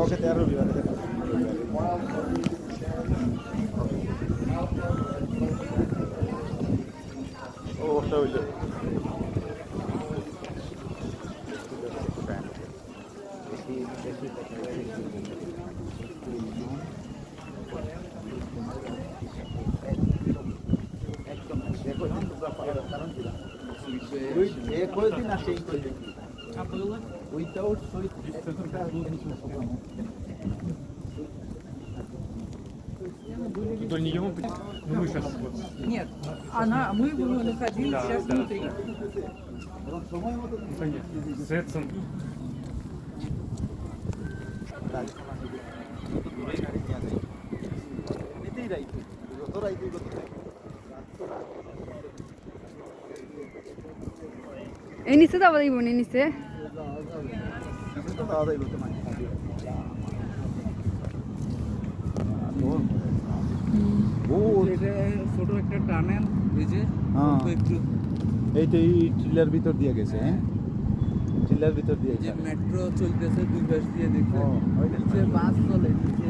Okay തയ്യാറ് ഓ ഇഷ്ടമില്ല Eu, é coisa de nascer em coisa aqui. A. ওইটাও সহিত Вдоль нее мы, ну, мы сейчас вот Нет, она, мы его находили Да, сейчас да. внутри. সময় মতো ну, конечно, с Эдсом. এমনিতেই রাইতে যত রাইতে কত এই নিচে যাবো দেখব নি নিচে আমি তো দাওয়া ছোট একটা টানেল হ্যাঁ। একটু এই এই টিলার ভিতর দিয়ে গেছে হ্যাঁ টিলার ভিতর দিয়ে যে মেট্রো চলতেছে দুই পাশ দিয়ে ওইটা। নিচে বাস চলে নিচে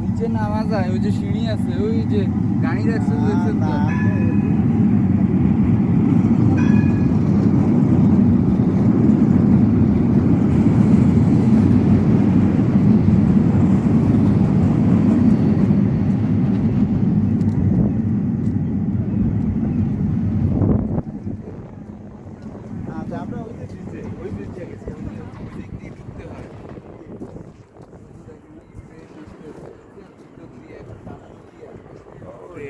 নিচে নামা যায় ওই যে সিঁড়ি আছে ওই যে গাড়ি রাখছে তো আচ্ছা আমরা ওই যে ওই ব্রিজ গেছি দিক দিয়ে ঢুকতে হয়। ওই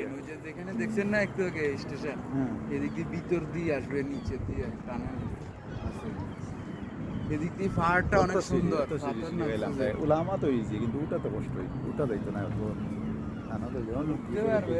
যেখানে দেখছেন না একটু আগে স্টেশন? হ্যাঁ। এদিক দিয়ে ভিতর দিয়ে আসবে নিচে দিয়ে টানেল আছে। এদিক দিয়ে পাহাড়টা অনেক সুন্দর। উলামা তো ইজি কিন্তু ওটা তো কষ্ট ওটা যাইতো না অত নানা তো পারবে?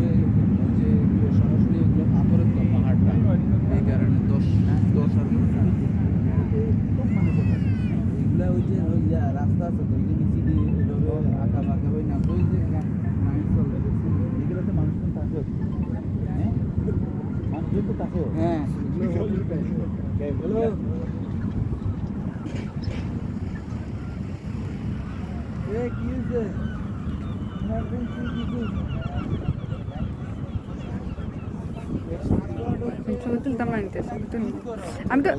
ওই যে ওই রাস্তা আছে তো ওই নিচে দিয়ে এভাবে আঁকা বাঁকা ওই না ওই যে চলে থাকে। হ্যাঁ? থাকে। হ্যাঁ। হ্যালো। এ কি হয়েছে ছবি তুলতাম না নিতে আমি তো